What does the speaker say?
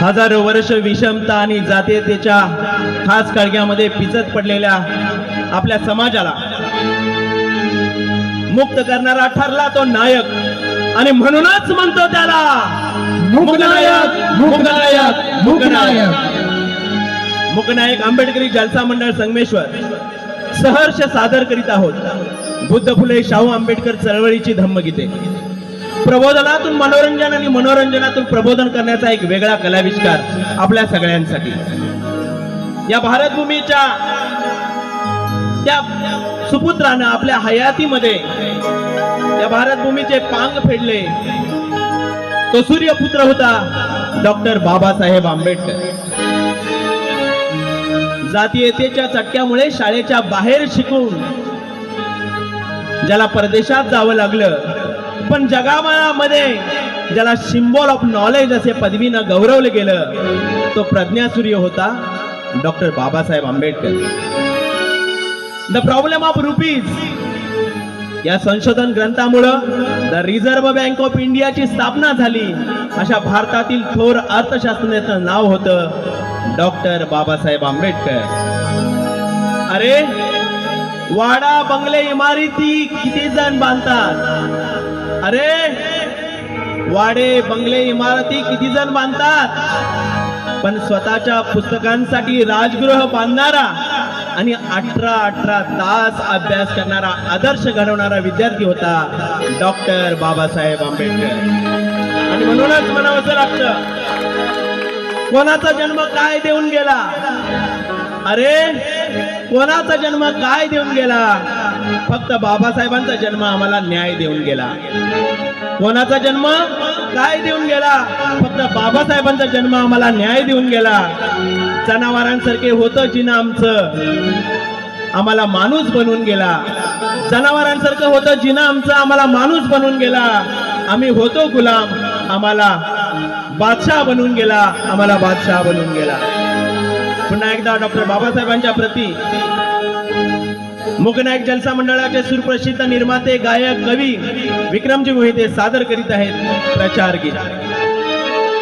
हजारो वर्ष विषमता आणि जातीयतेच्या खास कळग्यामध्ये पिचत पडलेल्या आपल्या समाजाला मुक्त करणारा ठरला तो नायक. आणि म्हणूनच म्हणतो त्याला मुकनायक मुकनायक. मुकनायक मुकनायक आंबेडकरी जलसा मंडळ संगमेश्वर. सहर्ष सादर करीत आहोत. बुद्ध फुले शाहू आंबेडकर चळवळीची धम्मगीते. प्रबोधनातून मनोरंजन आणि मनोरंजनातून प्रबोधन करण्याचा एक वेगळा कलाविष्कार आपल्या सगळ्यांसाठी. या भारतभूमीच्या त्या सुपुत्रानं आपल्या हयातीमध्ये या भारतभूमीचे पांग फेडले. तो सूर्यपुत्र होता डॉक्टर बाबासाहेब आंबेडकर. जातीयतेच्या चटक्यामुळे शाळेच्या बाहेर शिकून ज्याला परदेशात जावं लागलं पण जगामध्ये ज्याला सिम्बॉल ऑफ नॉलेज असे पदवीनं गौरवलं गेलं तो प्रज्ञासूर्य होता doctor Babasaheb Ambedkar. The problem of rupees या संशोधन ग्रंथामुळं द रिझर्व्ह बँक ऑफ इंडियाची स्थापना झाली. अशा भारतातील थोर अर्थशास्त्रज्ञाचं नाव होतं डॉक्टर बाबासाहेब आंबेडकर. अरे वाडा बंगले इमारती किती जण बांधतात? अरे वाडे बंगले इमारती किती जण बांधतात? पण स्वतःच्या पुस्तकांसाठी राजगृह बांधणारा आणि अठरा अठरा तास अभ्यास करणारा आदर्श घडवणारा विद्यार्थी होता डॉक्टर बाबासाहेब आंबेडकर. आणि म्हणूनच म्हणावंसं लागतं कोणाचा जन्म काय देऊन गेला? अरे कोणाचा जन्म काय देऊन गेला? फक्त बाबासाहेबांचा जन्म आम्हाला न्याय देऊन गेला. कोणाचा जन्म? काय देऊन गेला? फक्त बाबासाहेबांचा जन्म आम्हाला न्याय देऊन गेला. जनावरांसारखे होतं जिनं आमचं. आम्हाला माणूस बनवून गेला. जनावरांसारखं होतं जिनं आमचं आम्हाला माणूस बनवून गेला. आम्ही होतो गुलाम. आम्हाला बादशाह बनवून गेला. आम्हाला बादशाह बनवून गेला. पुन्हा एकदा डॉक्टर बाबासाहेबांच्या प्रती मुकनायक जलसा मंडळाचे सुप्रसिद्ध निर्माते गायक कवी विक्रमजी मोहिते सादर करीत आहेत प्रचार गीत.